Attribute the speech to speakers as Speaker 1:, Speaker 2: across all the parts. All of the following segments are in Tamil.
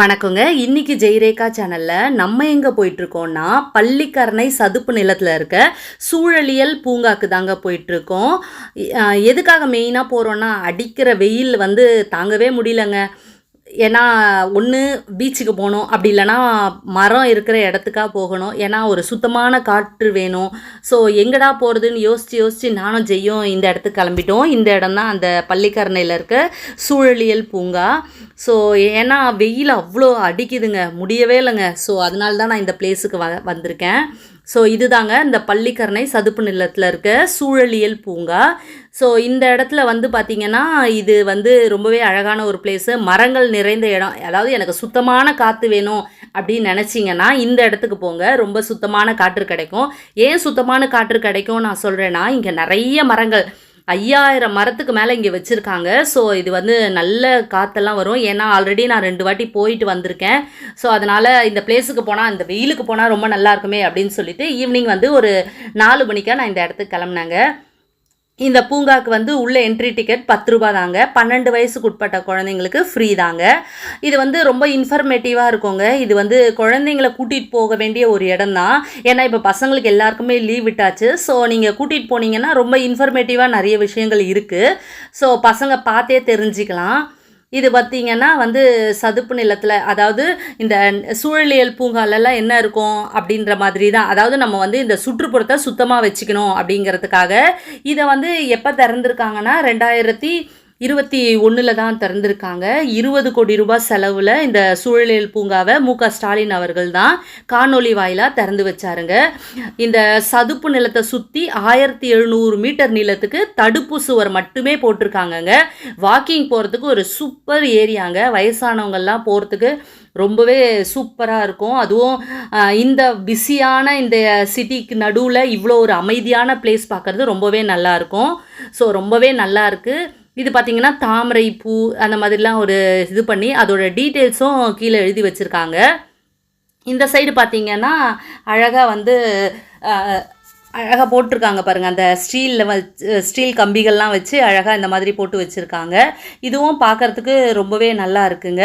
Speaker 1: வணக்கங்க இன்னைக்கு ஜெயரேகா சேனலில் நம்ம எங்கே இருக்கோம்னா பள்ளிக்கரணை சதுப்பு நிலத்தில் இருக்க சூழலியல் பூங்காக்கு தாங்க போயிட்டுருக்கோம் எதுக்காக மெயினாக போகிறோன்னா அடிக்கிற வெயில் வந்து தாங்கவே முடியலங்க ஏன்னா ஒன்று பீச்சுக்கு போகணும் அப்படி இல்லைன்னா மரம் இருக்கிற இடத்துக்காக போகணும் ஏன்னா ஒரு சுத்தமான காற்று வேணும் ஸோ எங்கடா போகிறதுன்னு யோசித்து யோசித்து நானும் ஜெய்யும் இந்த இடத்துக்கு கிளம்பிட்டோம் இந்த இடம் தான் அந்த பள்ளிக்கரணையில் இருக்க சூழலியல் பூங்கா ஸோ ஏன்னா வெயில் அவ்வளோ அடிக்குதுங்க முடியவே இல்லைங்க ஸோ அதனால தான் நான் இந்த பிளேஸுக்கு வ வந்திருக்கேன் ஸோ இதுதாங்க இந்த பள்ளிக்கரணை சதுப்பு நிலத்தில் இருக்க சூழலியல் பூங்கா ஸோ இந்த இடத்துல வந்து பார்த்திங்கன்னா இது வந்து ரொம்பவே அழகான ஒரு பிளேஸு மரங்கள் நிறைந்த இடம் அதாவது எனக்கு சுத்தமான காற்று வேணும் அப்படின்னு நினச்சிங்கன்னா இந்த இடத்துக்கு போங்க ரொம்ப சுத்தமான காற்று கிடைக்கும் ஏன் சுத்தமான காற்று கிடைக்கும் நான் சொல்கிறேன்னா இங்கே நிறைய மரங்கள் ஐயாயிரம் மரத்துக்கு மேலே இங்கே வச்சுருக்காங்க ஸோ இது வந்து நல்ல காற்றெல்லாம் வரும் ஏன்னா ஆல்ரெடி நான் ரெண்டு வாட்டி போயிட்டு வந்திருக்கேன் ஸோ அதனால் இந்த பிளேஸுக்கு போனால் இந்த வெயிலுக்கு போனால் ரொம்ப நல்லா இருக்குமே அப்படின்னு சொல்லிட்டு ஈவினிங் வந்து ஒரு நாலு மணிக்காக நான் இந்த இடத்துக்கு கிளம்புனாங்க இந்த பூங்காவுக்கு வந்து உள்ள என்ட்ரி டிக்கெட் பத்து ரூபா தாங்க பன்னெண்டு வயசுக்கு உட்பட்ட குழந்தைங்களுக்கு ஃப்ரீ தாங்க இது வந்து ரொம்ப இன்ஃபர்மேட்டிவாக இருக்குங்க இது வந்து குழந்தைங்கள கூட்டிகிட்டு போக வேண்டிய ஒரு இடம் தான் ஏன்னா இப்போ பசங்களுக்கு எல்லாருக்குமே லீவ் விட்டாச்சு ஸோ நீங்கள் கூட்டிகிட்டு போனீங்கன்னா ரொம்ப இன்ஃபர்மேட்டிவாக நிறைய விஷயங்கள் இருக்குது ஸோ பசங்க பார்த்தே தெரிஞ்சுக்கலாம் இது பார்த்திங்கன்னா வந்து சதுப்பு நிலத்தில் அதாவது இந்த சூழலியல் பூங்காலெல்லாம் என்ன இருக்கும் அப்படின்ற மாதிரி தான் அதாவது நம்ம வந்து இந்த சுற்றுப்புறத்தை சுத்தமாக வச்சுக்கணும் அப்படிங்கிறதுக்காக இதை வந்து எப்போ திறந்துருக்காங்கன்னா ரெண்டாயிரத்தி இருபத்தி ஒன்றில் தான் திறந்திருக்காங்க இருபது கோடி ரூபாய் செலவில் இந்த சூழலியல் பூங்காவை மு க ஸ்டாலின் அவர்கள் தான் காணொலி வாயிலாக திறந்து வச்சாருங்க இந்த சதுப்பு நிலத்தை சுற்றி ஆயிரத்தி எழுநூறு மீட்டர் நீளத்துக்கு தடுப்பு சுவர் மட்டுமே போட்டிருக்காங்கங்க வாக்கிங் போகிறதுக்கு ஒரு சூப்பர் ஏரியாங்க வயசானவங்கள்லாம் போகிறதுக்கு ரொம்பவே சூப்பராக இருக்கும் அதுவும் இந்த பிஸியான இந்த சிட்டிக்கு நடுவில் இவ்வளோ ஒரு அமைதியான பிளேஸ் பார்க்குறது ரொம்பவே நல்லாயிருக்கும் ஸோ ரொம்பவே நல்லா இருக்குது இது பார்த்தீங்கன்னா தாமரை பூ அந்த மாதிரிலாம் ஒரு இது பண்ணி அதோட டீட்டெயில்ஸும் கீழே எழுதி வச்சுருக்காங்க இந்த சைடு பார்த்திங்கன்னா அழகாக வந்து அழகாக போட்டிருக்காங்க பாருங்கள் அந்த ஸ்டீலில் வச்சு ஸ்டீல் கம்பிகள்லாம் வச்சு அழகாக இந்த மாதிரி போட்டு வச்சுருக்காங்க இதுவும் பார்க்குறதுக்கு ரொம்பவே நல்லா இருக்குங்க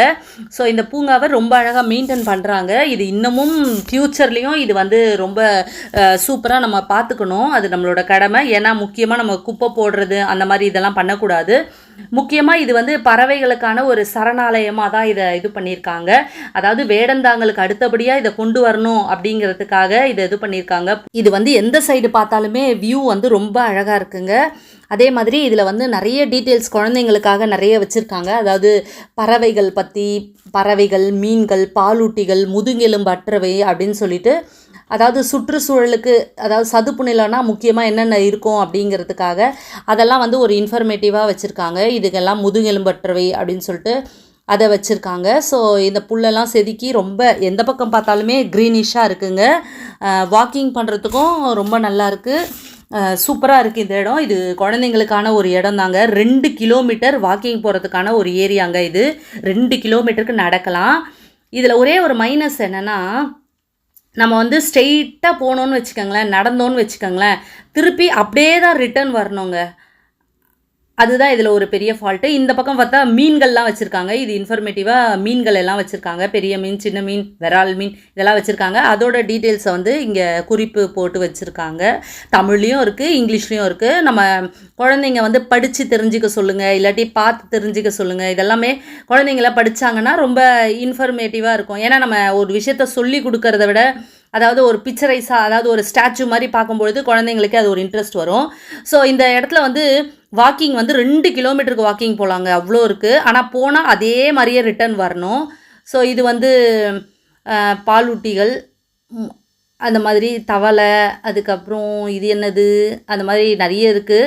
Speaker 1: ஸோ இந்த பூங்காவை ரொம்ப அழகாக மெயின்டைன் பண்ணுறாங்க இது இன்னமும் ஃப்யூச்சர்லேயும் இது வந்து ரொம்ப சூப்பராக நம்ம பார்த்துக்கணும் அது நம்மளோட கடமை ஏன்னா முக்கியமாக நம்ம குப்பை போடுறது அந்த மாதிரி இதெல்லாம் பண்ணக்கூடாது முக்கியமாக இது வந்து பறவைகளுக்கான ஒரு சரணாலயமாக தான் இதை இது பண்ணியிருக்காங்க அதாவது வேடந்தாங்களுக்கு அடுத்தபடியாக இதை கொண்டு வரணும் அப்படிங்கிறதுக்காக இதை இது பண்ணியிருக்காங்க இது வந்து எந்த சைடு பார்த்தாலுமே வியூ வந்து ரொம்ப அழகாக இருக்குங்க அதே மாதிரி இதில் வந்து நிறைய டீட்டெயில்ஸ் குழந்தைங்களுக்காக நிறைய வச்சுருக்காங்க அதாவது பறவைகள் பற்றி பறவைகள் மீன்கள் பாலூட்டிகள் முதுங்கெலும்பு அற்றவை அப்படின்னு சொல்லிட்டு அதாவது சுற்றுச்சூழலுக்கு அதாவது சதுப்பு நிலம்னா முக்கியமாக என்னென்ன இருக்கும் அப்படிங்கிறதுக்காக அதெல்லாம் வந்து ஒரு இன்ஃபர்மேட்டிவாக வச்சுருக்காங்க இதுக்கெல்லாம் முதுகெலும்பற்றவை அப்படின்னு சொல்லிட்டு அதை வச்சுருக்காங்க ஸோ இந்த புல்லெல்லாம் செதுக்கி ரொம்ப எந்த பக்கம் பார்த்தாலுமே க்ரீனிஷாக இருக்குங்க வாக்கிங் பண்ணுறதுக்கும் ரொம்ப நல்லாயிருக்கு சூப்பராக இருக்குது இந்த இடம் இது குழந்தைங்களுக்கான ஒரு இடம் தாங்க ரெண்டு கிலோமீட்டர் வாக்கிங் போகிறதுக்கான ஒரு ஏரியாங்க இது ரெண்டு கிலோமீட்டருக்கு நடக்கலாம் இதில் ஒரே ஒரு மைனஸ் என்னென்னா நம்ம வந்து ஸ்ட்ரெயிட்டாக போனோன்னு வச்சுக்கோங்களேன் நடந்தோன்னு வச்சுக்கோங்களேன் திருப்பி அப்படியே தான் ரிட்டர்ன் வரணுங்க அதுதான் இதில் ஒரு பெரிய ஃபால்ட்டு இந்த பக்கம் பார்த்தா மீன்கள்லாம் வச்சுருக்காங்க இது இன்ஃபர்மேட்டிவாக மீன்கள் எல்லாம் வச்சுருக்காங்க பெரிய மீன் சின்ன மீன் விரால் மீன் இதெல்லாம் வச்சுருக்காங்க அதோட டீட்டெயில்ஸை வந்து இங்கே குறிப்பு போட்டு வச்சுருக்காங்க தமிழ்லேயும் இருக்குது இங்கிலீஷ்லேயும் இருக்குது நம்ம குழந்தைங்க வந்து படித்து தெரிஞ்சுக்க சொல்லுங்கள் இல்லாட்டி பார்த்து தெரிஞ்சுக்க சொல்லுங்கள் இதெல்லாமே குழந்தைங்கள படித்தாங்கன்னா ரொம்ப இன்ஃபர்மேட்டிவாக இருக்கும் ஏன்னா நம்ம ஒரு விஷயத்த சொல்லி கொடுக்கறத விட அதாவது ஒரு பிக்சரைஸாக அதாவது ஒரு ஸ்டாச்சு மாதிரி பார்க்கும்பொழுது குழந்தைங்களுக்கு அது ஒரு இன்ட்ரெஸ்ட் வரும் ஸோ இந்த இடத்துல வந்து வாக்கிங் வந்து ரெண்டு கிலோமீட்டருக்கு வாக்கிங் போகலாங்க அவ்வளோ இருக்குது ஆனால் போனால் அதே மாதிரியே ரிட்டர்ன் வரணும் ஸோ இது வந்து பாலூட்டிகள் அந்த மாதிரி தவளை அதுக்கப்புறம் இது என்னது அந்த மாதிரி நிறைய இருக்குது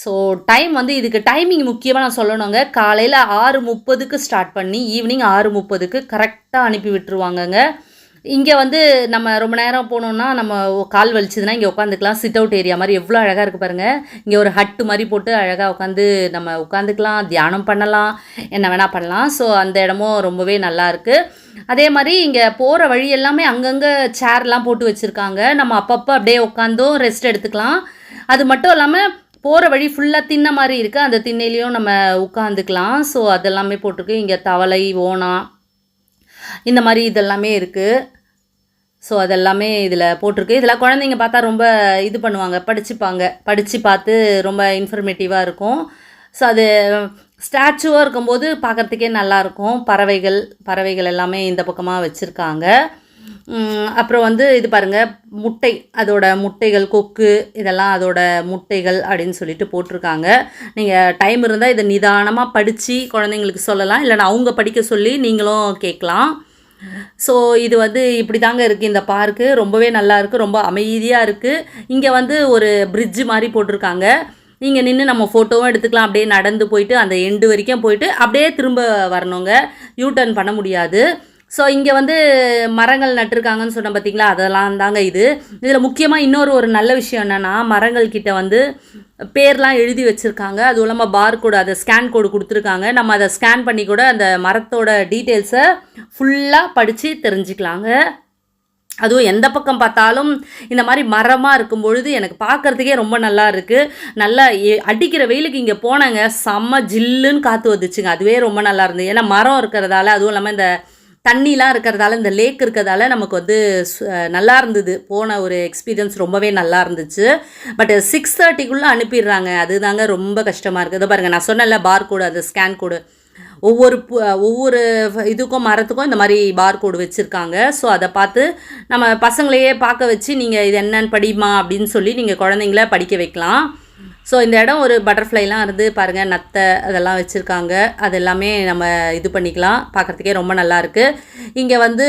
Speaker 1: ஸோ டைம் வந்து இதுக்கு டைமிங் முக்கியமாக நான் சொல்லணுங்க காலையில் ஆறு முப்பதுக்கு ஸ்டார்ட் பண்ணி ஈவினிங் ஆறு முப்பதுக்கு கரெக்டாக அனுப்பி விட்டுருவாங்கங்க இங்கே வந்து நம்ம ரொம்ப நேரம் போனோம்னா நம்ம கால் வலிச்சதுன்னா இங்கே உட்காந்துக்கலாம் சிட் அவுட் ஏரியா மாதிரி எவ்வளோ அழகாக இருக்குது பாருங்கள் இங்கே ஒரு ஹட்டு மாதிரி போட்டு அழகாக உட்காந்து நம்ம உட்காந்துக்கலாம் தியானம் பண்ணலாம் என்ன வேணால் பண்ணலாம் ஸோ அந்த இடமும் ரொம்பவே நல்லாயிருக்கு அதே மாதிரி இங்கே போகிற வழி எல்லாமே அங்கங்கே சேர்லாம் போட்டு வச்சுருக்காங்க நம்ம அப்பப்போ அப்படியே உட்காந்தும் ரெஸ்ட் எடுத்துக்கலாம் அது மட்டும் இல்லாமல் போகிற வழி ஃபுல்லாக தின்ன மாதிரி இருக்குது அந்த திண்ணையிலையும் நம்ம உட்காந்துக்கலாம் ஸோ அதெல்லாமே போட்டிருக்கு இங்கே தவளை ஓனா இந்த மாதிரி இதெல்லாமே இருக்குது ஸோ அதெல்லாமே இதில் போட்டிருக்கு இதில் குழந்தைங்க பார்த்தா ரொம்ப இது பண்ணுவாங்க படிச்சுப்பாங்க படித்து பார்த்து ரொம்ப இன்ஃபர்மேட்டிவாக இருக்கும் ஸோ அது ஸ்டாச்சுவாக இருக்கும்போது பார்க்குறதுக்கே நல்லாயிருக்கும் பறவைகள் பறவைகள் எல்லாமே இந்த பக்கமாக வச்சுருக்காங்க அப்புறம் வந்து இது பாருங்கள் முட்டை அதோட முட்டைகள் கொக்கு இதெல்லாம் அதோட முட்டைகள் அப்படின்னு சொல்லிட்டு போட்டிருக்காங்க நீங்கள் டைம் இருந்தால் இதை நிதானமாக படித்து குழந்தைங்களுக்கு சொல்லலாம் இல்லை அவங்க படிக்க சொல்லி நீங்களும் கேட்கலாம் ஸோ இது வந்து இப்படி தாங்க இருக்குது இந்த பார்க்கு ரொம்பவே நல்லா இருக்குது ரொம்ப அமைதியாக இருக்குது இங்கே வந்து ஒரு பிரிட்ஜு மாதிரி போட்டிருக்காங்க நீங்கள் நின்று நம்ம ஃபோட்டோவும் எடுத்துக்கலாம் அப்படியே நடந்து போயிட்டு அந்த எண்டு வரைக்கும் போயிட்டு அப்படியே திரும்ப வரணுங்க யூ டர்ன் பண்ண முடியாது ஸோ இங்கே வந்து மரங்கள் நட்டிருக்காங்கன்னு சொன்ன பார்த்தீங்களா அதெல்லாம் தாங்க இது இதில் முக்கியமாக இன்னொரு ஒரு நல்ல விஷயம் என்னென்னா மரங்கள் கிட்ட வந்து பேர்லாம் எழுதி வச்சுருக்காங்க அதுவும் இல்லாமல் கோடு அதை ஸ்கேன் கோடு கொடுத்துருக்காங்க நம்ம அதை ஸ்கேன் பண்ணி கூட அந்த மரத்தோட டீட்டெயில்ஸை ஃபுல்லாக படித்து தெரிஞ்சுக்கலாங்க அதுவும் எந்த பக்கம் பார்த்தாலும் இந்த மாதிரி மரமாக இருக்கும் பொழுது எனக்கு பார்க்குறதுக்கே ரொம்ப நல்லா இருக்குது நல்லா அடிக்கிற வெயிலுக்கு இங்கே போனாங்க செம்ம ஜில்லுன்னு காற்று வந்துச்சுங்க அதுவே ரொம்ப நல்லா இருந்தது ஏன்னா மரம் இருக்கிறதால அதுவும் இல்லாமல் இந்த தண்ணிலாம் இருக்கிறதால இந்த லேக் இருக்கிறதால நமக்கு வந்து நல்லா இருந்தது போன ஒரு எக்ஸ்பீரியன்ஸ் ரொம்பவே நல்லா இருந்துச்சு பட் சிக்ஸ் தேர்ட்டிக்குள்ளே அனுப்பிடுறாங்க அதுதாங்க ரொம்ப கஷ்டமாக இருக்குது இதை பாருங்கள் நான் சொன்னல பார் கோடு அந்த ஸ்கேன் கோடு ஒவ்வொரு ஒவ்வொரு இதுக்கும் மரத்துக்கும் இந்த மாதிரி பார் கோடு வச்சுருக்காங்க ஸோ அதை பார்த்து நம்ம பசங்களையே பார்க்க வச்சு நீங்கள் இது என்னென்னு படிமா அப்படின்னு சொல்லி நீங்கள் குழந்தைங்கள படிக்க வைக்கலாம் ஸோ இந்த இடம் ஒரு பட்டர்ஃப்ளைலாம் இருந்து பாருங்கள் நத்தை அதெல்லாம் வச்சுருக்காங்க அது எல்லாமே நம்ம இது பண்ணிக்கலாம் பார்க்குறதுக்கே ரொம்ப நல்லாயிருக்கு இங்கே வந்து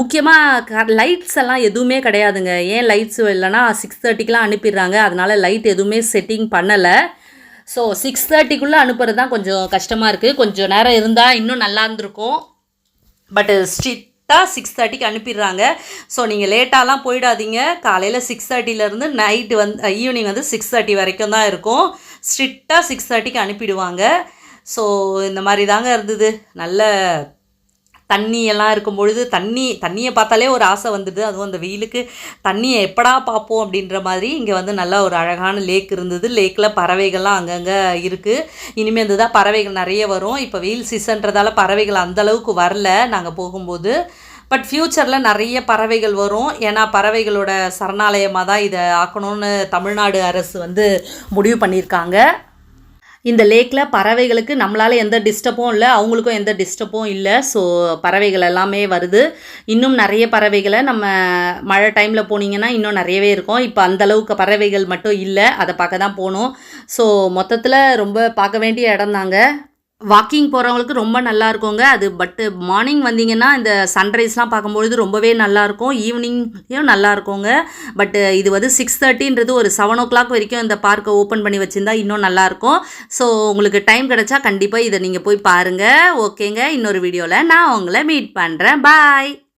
Speaker 1: முக்கியமாக லைட்ஸ் எல்லாம் எதுவுமே கிடையாதுங்க ஏன் லைட்ஸ் இல்லைன்னா சிக்ஸ் தேர்ட்டிக்கெலாம் அனுப்பிடுறாங்க அதனால் லைட் எதுவுமே செட்டிங் பண்ணலை ஸோ சிக்ஸ் தேர்ட்டிக்குள்ளே அனுப்புறது தான் கொஞ்சம் கஷ்டமாக இருக்குது கொஞ்சம் நேரம் இருந்தால் இன்னும் நல்லா இருந்திருக்கும் பட் ஸ்ட்ரீட் கரெக்டாக சிக்ஸ் தேர்ட்டிக்கு அனுப்பிடுறாங்க ஸோ நீங்கள் லேட்டாலாம் போயிடாதீங்க காலையில் சிக்ஸ் தேர்ட்டிலேருந்து நைட்டு வந்து ஈவினிங் வந்து சிக்ஸ் தேர்ட்டி வரைக்கும் தான் இருக்கும் ஸ்ட்ரிக்டாக சிக்ஸ் தேர்ட்டிக்கு அனுப்பிடுவாங்க ஸோ இந்த மாதிரி தாங்க இருந்தது நல்ல தண்ணியெல்லாம் இருக்கும் பொழுது தண்ணி தண்ணியை பார்த்தாலே ஒரு ஆசை வந்துடுது அதுவும் அந்த வெயிலுக்கு தண்ணியை எப்படா பார்ப்போம் அப்படின்ற மாதிரி இங்கே வந்து நல்லா ஒரு அழகான லேக் இருந்தது லேக்கில் பறவைகள்லாம் அங்கங்கே இருக்குது இனிமேல் இருந்து தான் பறவைகள் நிறைய வரும் இப்போ வெயில் சீசன்றதால பறவைகள் அந்தளவுக்கு வரல நாங்கள் போகும்போது பட் ஃப்யூச்சரில் நிறைய பறவைகள் வரும் ஏன்னா பறவைகளோட சரணாலயமாக தான் இதை ஆக்கணும்னு தமிழ்நாடு அரசு வந்து முடிவு பண்ணியிருக்காங்க இந்த லேக்கில் பறவைகளுக்கு நம்மளால் எந்த டிஸ்டர்பும் இல்லை அவங்களுக்கும் எந்த டிஸ்டர்பும் இல்லை ஸோ பறவைகள் எல்லாமே வருது இன்னும் நிறைய பறவைகளை நம்ம மழை டைமில் போனீங்கன்னா இன்னும் நிறையவே இருக்கும் இப்போ அந்தளவுக்கு பறவைகள் மட்டும் இல்லை அதை பார்க்க தான் போகணும் ஸோ மொத்தத்தில் ரொம்ப பார்க்க வேண்டிய இடம் தாங்க வாக்கிங் போகிறவங்களுக்கு ரொம்ப நல்லா இருக்குங்க அது பட்டு மார்னிங் வந்தீங்கன்னா இந்த சன்ரைஸ்லாம் பார்க்கும்பொழுது ரொம்பவே நல்லாயிருக்கும் ஈவினிங்லேயும் நல்லா இருக்குங்க பட்டு இது வந்து சிக்ஸ் தேர்ட்டின்றது ஒரு செவன் ஓ கிளாக் வரைக்கும் இந்த பார்க்கை ஓப்பன் பண்ணி வச்சுருந்தா இன்னும் நல்லாயிருக்கும் ஸோ உங்களுக்கு டைம் கிடச்சா கண்டிப்பாக இதை நீங்கள் போய் பாருங்கள் ஓகேங்க இன்னொரு வீடியோவில் நான் உங்களை மீட் பண்ணுறேன் பாய்